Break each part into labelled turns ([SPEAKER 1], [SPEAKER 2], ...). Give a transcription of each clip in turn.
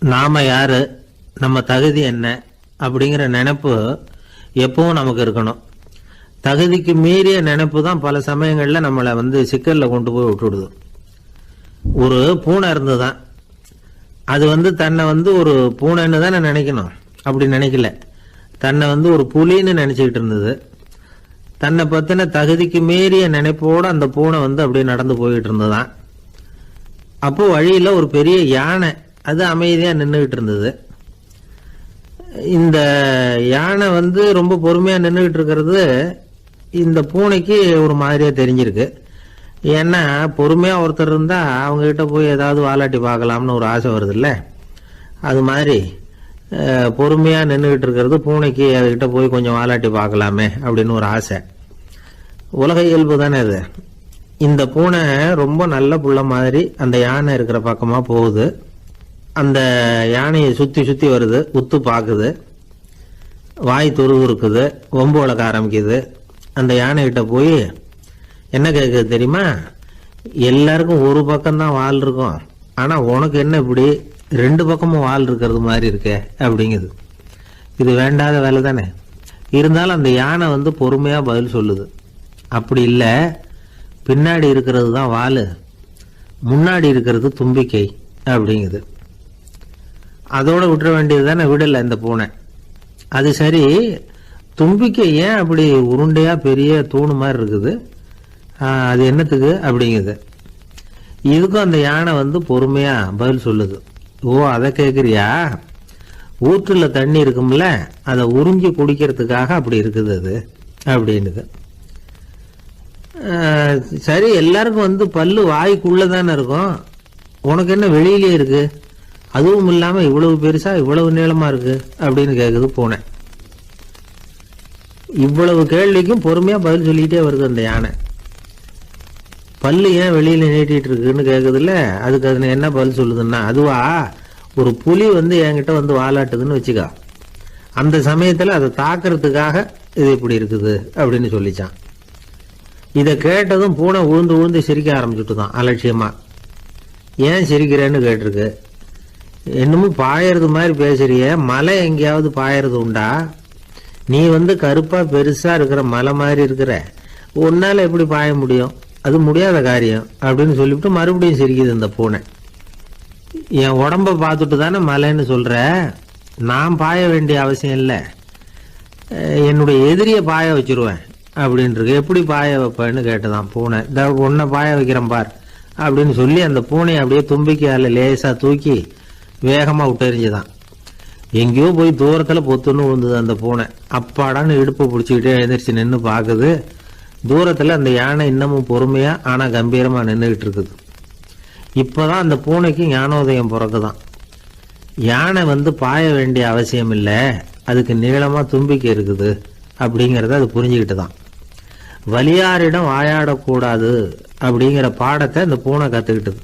[SPEAKER 1] நாம் யார்? நம்ம தகுதி என்ன? அப்படிங்கிற நினைப்பு எப்பவும் நமக்கு இருக்கணும். தகுதிக்கு மீறிய நினைப்பு தான் பல சமயங்களில் நம்மளை வந்து சிக்கலில் கொண்டு போய் விட்டுடுது. ஒரு பூனை இருந்துதான் அது வந்து தன்னை வந்து ஒரு பூனைன்னு தானே நினைக்கணும். அப்படி நினைக்கல. தன்னை வந்து ஒரு புலின்னு நினச்சிக்கிட்டு இருந்தது. தன்னை பற்றின தகுதிக்கு மீறிய நினைப்போடு அந்த பூனை வந்து அப்படியே நடந்து போயிட்டு இருந்ததுதான். அப்போ வழியில் ஒரு பெரிய யானை அது அமைதியாக நின்றுக்கிட்டு இருந்தது. இந்த யானை வந்து ரொம்ப பொறுமையாக நின்றுக்கிட்டு இருக்கிறது இந்த பூனைக்கு ஒரு மாதிரியாக தெரிஞ்சிருக்கு. ஏன்னா பொறுமையாக ஒருத்தர் இருந்தால் அவங்ககிட்ட போய் ஏதாவது வாலாட்டி பார்க்கலாம்னு ஒரு ஆசை வருதுல்ல. அது மாதிரி பொறுமையாக நின்றுக்கிட்டு இருக்கிறது பூனைக்கு அதுக்கிட்ட போய் கொஞ்சம் வாலாட்டி பார்க்கலாமே அப்படின்னு ஒரு ஆசை. உலக இயல்பு தானே அது. இந்த பூனை ரொம்ப நல்ல புள்ள மாதிரி அந்த யானை இருக்கிற பக்கமாக போகுது. அந்த யானையை சுற்றி சுற்றி வருது உத்து பார்க்குது வாய் துருதுருக்குது ஒம்பு வளர்க்க ஆரம்பிக்குது. அந்த யானைகிட்ட போய் என்ன கேட்குது தெரியுமா? எல்லாருக்கும் ஒரு பக்கம்தான் வால் இருக்கும். ஆனால் உனக்கு என்ன இப்படி? ரெண்டு பக்கமும் வால் இருக்கிறது மாதிரி இருக்கே அப்படிங்குது. இது வேண்டாத வேலை தானே? இருந்தாலும் அந்த யானை வந்து பொறுமையாக பதில் சொல்லுது. அப்படி இல்லை. பின்னாடி இருக்கிறது தான் வால். முன்னாடி இருக்கிறது தும்பிக்கை அப்படிங்குது. அதோட விட்டுற வேண்டியது தானே விடலை இந்த பூனை. அது சரி தும்பிக்கை ஏன் அப்படி உருண்டையாக பெரிய தூணு மாதிரி இருக்குது? அது என்னத்துக்கு? அப்படிங்குது. இதுக்கும் அந்த யானை வந்து பொறுமையாக பதில் சொல்லுது. ஓ அதை கேட்குறியா ஊற்றுல தண்ணி இருக்கும்ல அதை உறிஞ்சி குடிக்கிறதுக்காக அப்படி இருக்குது அது அப்படின்னுது. சரி எல்லாருக்கும் வந்து பல்லு வாய்க்குள்ளே தானே இருக்கும். உனக்கு என்ன வெளியிலே இருக்குது அதுவும் இல்லாமல் இவ்வளவு பெருசா இவ்வளவு நீளமா இருக்கு அப்படின்னு கேக்குது பூனை. இவ்வளவு கேள்விக்கும் பொறுமையா பதில் சொல்லிக்கிட்டே வருது அந்த யானை. பல்லு ஏன் வெளியில நீட்டிட்டு இருக்குன்னு கேக்குதுல்ல? அதுக்கு அது என்ன பதில் சொல்லுதுன்னா அதுவா? ஒரு புலி வந்து என்கிட்ட வந்து வாலாட்டுதுன்னு வச்சுக்கோ. அந்த சமயத்துல அதை தாக்குறதுக்காக இது இப்படி இருக்குது அப்படின்னு சொல்லிச்சான். இதை கேட்டதும் பூனை உழுந்து உழுந்து சிரிக்க ஆரம்பிச்சுட்டு தான் அலட்சியமா. ஏன் சிரிக்கிறேன்னு கேட்டிருக்கு. என்னமோ பாயறது மாதிரி பேசுறிய. மலை எங்கேயாவது பாயறது உண்டா? நீ வந்து கருப்பாக பெருசாக இருக்கிற மலை மாதிரி இருக்கிற உன்னால் எப்படி பாய முடியும்? அது முடியாத காரியம் அப்படின்னு சொல்லிவிட்டு மறுபடியும் சிரிக்குது இந்த பூனை. என் உடம்ப பார்த்துட்டு தானே மலைன்னு சொல்கிற நான் பாய வேண்டிய அவசியம் இல்லை. என்னுடைய எதிரியை பாய வச்சிருவேன் அப்படின்ட்டு எப்படி பாய வைப்பேன்னு கேட்டுதான் பூனை. இந்த உன்னை பாய வைக்கிறேன் பார் அப்படின்னு சொல்லி அந்த பூனையை அப்படியே தும்பிக்க அதில் லேசாக தூக்கி வேகமாக விட்டு விட்டெறிஞ்சுதான் எங்கேயோ போய் தூரத்தில் பொத்துன்னு விழுந்தது அந்த பூனை. அப்பாடான்னு இடுப்பு பிடிச்சிக்கிட்டே எழுந்திரிச்சு நின்று பார்க்குது தூரத்தில் அந்த யானை இன்னமும் பொறுமையாக ஆனால் கம்பீரமாக நின்றுக்கிட்டு இருக்குது. இப்பதான் அந்த பூனைக்கு ஞானோதயம் பிறகுதான் யானை வந்து பாய வேண்டிய அவசியம் இல்லை அதுக்கு நீளமாக தும்பிக்கை இருக்குது அப்படிங்கிறத அது புரிஞ்சுக்கிட்டு தான் வலியாரிடம் வாயாடக்கூடாது அப்படிங்கிற பாடத்தை இந்த பூனை கற்றுக்கிட்டது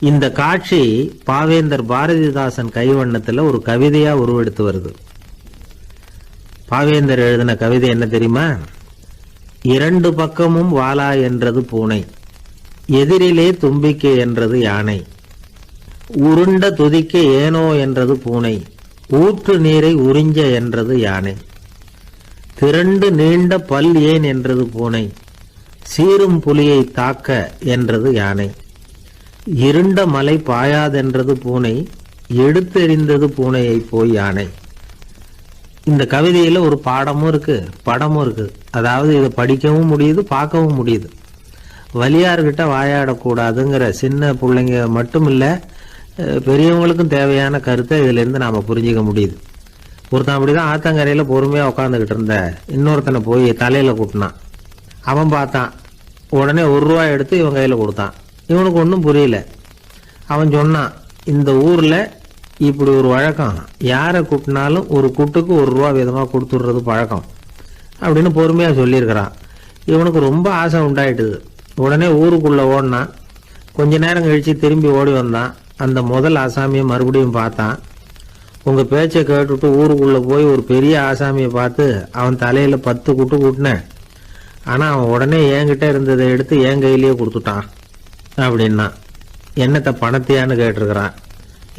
[SPEAKER 1] இந்த காட்சி பாவேந்தர் பாரதிதாசன் கைவண்ணத்தில் ஒரு கவிதையா உருவெடுத்து வருது. பாவேந்தர் எழுதின கவிதை என்ன தெரியுமா? இரண்டு பக்கமும் வாலா என்றது பூனை எதிரிலே தும்பிக்கை என்றது யானை உருண்ட துதிக்க ஏனோ என்றது பூனை ஊற்று நீரை உறிஞ்ச என்றது யானை திரண்டு நீண்ட பல் ஏன் என்றது பூனை சீரும் புலியை தாக்க என்றது யானை. இருண்ட மலை பாயாதென்றது பூனை எடுத்தெறிந்தது பூனையை போய் யானை. இந்த கவிதையில் ஒரு பாடமும் இருக்குது படமும் இருக்குது அதாவது இதை படிக்கவும் முடியுது பார்க்கவும் முடியுது. வலியார்கிட்ட வாயாடக்கூடாதுங்கிற சின்ன பிள்ளைங்க மட்டும் இல்லை பெரியவங்களுக்கும் தேவையான கருத்தை இதுலேருந்து நாம் புரிஞ்சிக்க புரிஞ்சுக்க முடியுது. ஒருத்தன் அப்படி தான் ஆத்தங்கரையில் பொறுமையாக உட்காந்துக்கிட்டு இருந்த இன்னொருத்தனை போய் தலையில் கூட்டினான். அவன் பார்த்தான். உடனே ஒரு ரூபா எடுத்து இவன் கையில் கொடுத்தான். இவனுக்கு ஒன்றும் புரியல. அவன் சொன்னான் இந்த ஊரில் இப்படி ஒரு வழக்கம். யாரை கூட்டினாலும் ஒரு குட்டுக்கு ஒரு ரூபா விதமாக கொடுத்துட்றது பழக்கம். அப்படின்னு பொறுமையாக சொல்லியிருக்கிறான். இவனுக்கு ரொம்ப ஆசை உண்டாயிட்டுது. உடனே ஊருக்குள்ளே ஓடினான் கொஞ்ச நேரம் கழித்து திரும்பி ஓடி வந்தான். அந்த முதல் ஆசாமியை மறுபடியும் பார்த்தான். உங்கள் பேச்சை கேட்டுட்டு ஊருக்குள்ளே போய் ஒரு பெரிய ஆசாமியை பார்த்து அவன் தலையில் பத்து குட்டு கூட்டினேன். ஆனால் அவன் உடனே என்கிட்ட இருந்ததை எடுத்து என் கையிலேயே கொடுத்துட்டான். அப்படின்னா என்னத்த பணத்தையான்னு கேட்டிருக்கிறான்.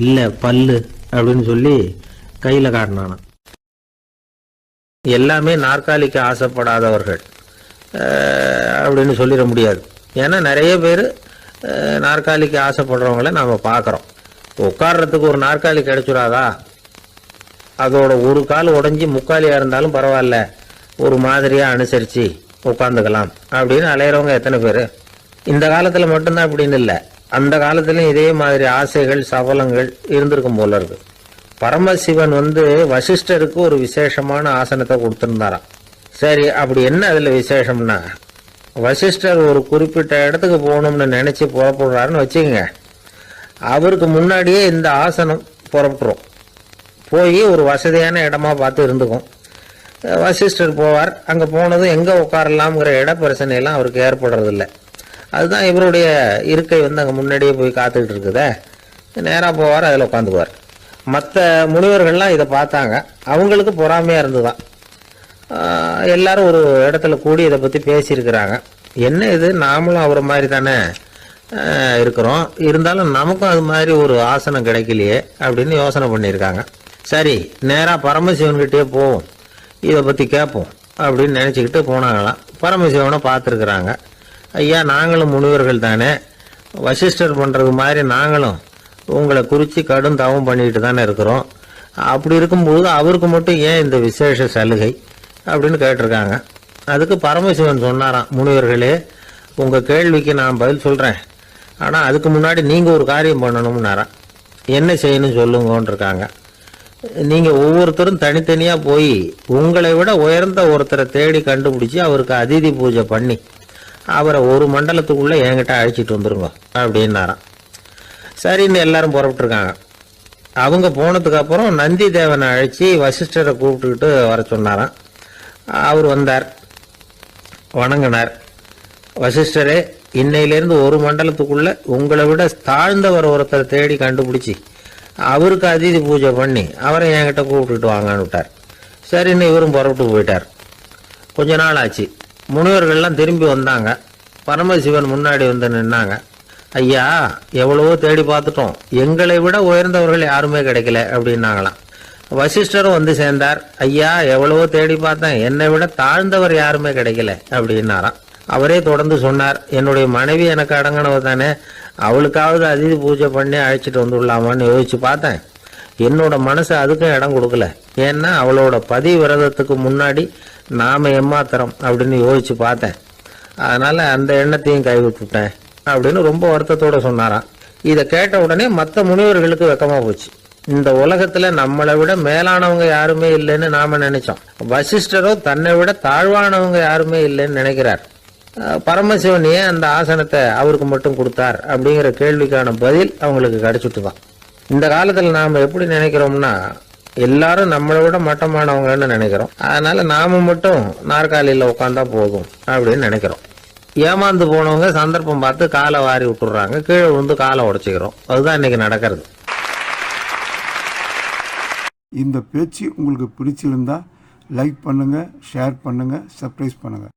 [SPEAKER 1] இல்லை பல்லு அப்படின்னு சொல்லி கையில் காட்டினானாம் எல்லாமே நாற்காலிக்கு ஆசைப்படாதவர்கள். அப்படின்னு சொல்லிட முடியாது. ஏன்னா நிறைய பேர் நாற்காலிக்கு ஆசைப்படுறவங்கள நாம் பார்க்குறோம் உட்காடுறதுக்கு ஒரு நாற்காலி கிடைச்சிடாதா? அதோட ஒரு கால் உடஞ்சி முக்காலியாக இருந்தாலும் பரவாயில்ல. ஒரு மாதிரியாக அனுசரித்து உட்காந்துக்கலாம் அப்படின்னு அலையிறவங்க எத்தனை பேர்? இந்த காலத்தில் மட்டும்தான் அப்படின்னு இல்லை. அந்த காலத்துலையும் இதே மாதிரி ஆசைகள் சபலங்கள் இருந்திருக்கும் போல இருக்கு. பரமசிவன் வந்து வசிஷ்டருக்கு ஒரு விசேஷமான ஆசனத்தை கொடுத்துருந்தாராம். சரி அப்படி என்ன அதில் விசேஷம்னா வசிஷ்டர் ஒரு குறிப்பிட்ட இடத்துக்கு போகணும்னு நினச்சி புறப்படுறாருன்னு வச்சுக்கோங்க. அவருக்கு முன்னாடியே இந்த ஆசனம் புறப்பட்டுரும். போய் ஒரு வசதியான இடமா பார்த்து இருந்துக்கும். வசிஷ்டர் போவார். அங்கே போனதும் எங்கே உட்காரலாம்ங்கிற இட பிரச்சனையெல்லாம் அவருக்கு ஏற்படுறதில்ல. அதுதான் இவருடைய இருக்கை வந்து அங்கே முன்னாடியே போய் காத்துக்கிட்டு இருக்குதே. நேராக போவார் அதில் உட்காந்துக்குவார். மற்ற முனிவர்கள்லாம் இதை பார்த்தாங்க. அவங்களுக்கு பொறாமையாக இருந்துதான் தான் எல்லாரும் ஒரு இடத்துல கூடி இதை பற்றி பேசியிருக்கிறாங்க. என்ன இது? நாமளும் அவரை மாதிரி தானே இருக்கிறோம். இருந்தாலும் நமக்கும் அது மாதிரி ஒரு ஆசனம் கிடைக்கலையே அப்படின்னு யோசனை பண்ணியிருக்காங்க. சரி நேராக பரமசிவன்கிட்டே போவோம். இதை பற்றி கேட்போம் அப்படின்னு நினச்சிக்கிட்டு போனாங்களாம். பரமசிவனை பார்த்துருக்குறாங்க. ஐயா நாங்களும் முனிவர்கள் தானே? வசிஷ்டர் பண்ணுறது மாதிரி நாங்களும் உங்களை குறித்து கடும் தவம் பண்ணிட்டு தானே இருக்கிறோம். அப்படி இருக்கும்போது அவருக்கு மட்டும் ஏன் இந்த விசேஷ சலுகை அப்படின்னு கேட்டிருக்காங்க. அதுக்கு பரமசிவன் சொன்னாராம் முனிவர்களே உங்கள் கேள்விக்கு நான் பதில் சொல்கிறேன் ஆனால் அதுக்கு முன்னாடி நீங்கள் ஒரு காரியம் பண்ணணும்னாராம் என்ன செய்யணும் சொல்லுங்கன்னு இருக்காங்க நீங்கள் ஒவ்வொருத்தரும் தனித்தனியாக போய் உங்களை விட உயர்ந்த ஒருத்தரை தேடி கண்டுபிடிச்சி அவருக்கு அதிதி பூஜை பண்ணி அவரை ஒரு மண்டலத்துக்குள்ளே என்கிட்ட அழைச்சிட்டு வந்துருங்க அப்படின்னாராம். சரின்னு எல்லாரும் புறப்பட்டுருக்காங்க. அவங்க போனதுக்கப்புறம் நந்தி தேவனை அழைச்சி வசிஷ்டரை கூப்பிட்டுக்கிட்டு வர சொன்னாராம். அவர் வந்தார். வணங்கினார். வசிஷ்டரே இன்னையிலேருந்து ஒரு மண்டலத்துக்குள்ளே உங்களை விட தாழ்ந்தவர் ஒருத்தரை தேடி கண்டுபிடிச்சி அவருக்கு அதிதி பூஜை பண்ணி அவரை என்கிட்ட கூப்பிட்டுட்டு வாங்கன்னு விட்டார். சரின்னு இவரும் புறப்பட்டு போயிட்டார். கொஞ்ச நாள் ஆச்சு. முனிவர்கள்லாம் திரும்பி வந்தாங்க. பரமசிவன் முன்னாடி வந்து நின்னாங்க. ஐயா எவ்வளவோ தேடி பார்த்துட்டோம். எங்களை விட உயர்ந்தவர்கள் யாருமே கிடைக்கல அப்படின்னாங்களாம். வசிஷ்டரும் வந்து சேர்ந்தார். ஐயா எவ்வளவோ தேடி பார்த்தேன். என்னை விட தாழ்ந்தவர் யாருமே கிடைக்கல அப்படின்னாராம். அவரே தொடர்ந்து சொன்னார். என்னுடைய மனைவி எனக்கு அடங்கினவ தானே. அவளுக்காவது அதிதி பூஜை பண்ணி அழைச்சிட்டு வந்துடலாமான்னு யோசிச்சு பார்த்தேன். என்னோட மனசு அதுக்கும் இடம் கொடுக்கல. ஏன்னா அவளோட பதி விரதத்துக்கு முன்னாடி நாம ஏமாத்திரம் அப்படின்னு யோசிச்சு பார்த்தேன். அதனால அந்த எண்ணத்தையும் கைவிட்டுட்டேன் அப்படின்னு ரொம்ப வருத்தத்தோட சொன்னாராம். இதை கேட்ட உடனே மற்ற முனிவர்களுக்கு வெக்கமா போச்சு. இந்த உலகத்துல நம்மளை விட மேலானவங்க யாருமே இல்லைன்னு நாம நினைச்சோம். வசிஷ்டரோ தன்னை விட தாழ்வானவங்க யாருமே இல்லைன்னு நினைக்கிறார். அஹ் பரமசிவன் ஏன் அந்த ஆசனத்தை அவருக்கு மட்டும் கொடுத்தார் அப்படிங்கிற கேள்விக்கான பதில் அவங்களுக்கு கிடைச்சிட்டு தான். இந்த காலத்துல நாம எப்படி நினைக்கிறோம்னா எல்லாரும் நம்மளை விட மட்டமானவங்கன்னு நினைக்கிறோம். அதனால நாம மட்டும் நாற்காலியில உட்காந்தா போதும் அப்படின்னு நினைக்கிறோம். ஏமாந்து போனவங்க சந்தர்ப்பம் பார்த்து காலை வாரி விட்டுறாங்க கீழே விழுந்து காலை உடைச்சிக்கிறோம். அதுதான் இன்னைக்கு நடக்கிறது.
[SPEAKER 2] இந்த பேச்சு உங்களுக்கு பிடிச்சிருந்தா லைக் பண்ணுங்கள் ஷேர் பண்ணுங்கள் சர்ப்ரைஸ் பண்ணுங்கள்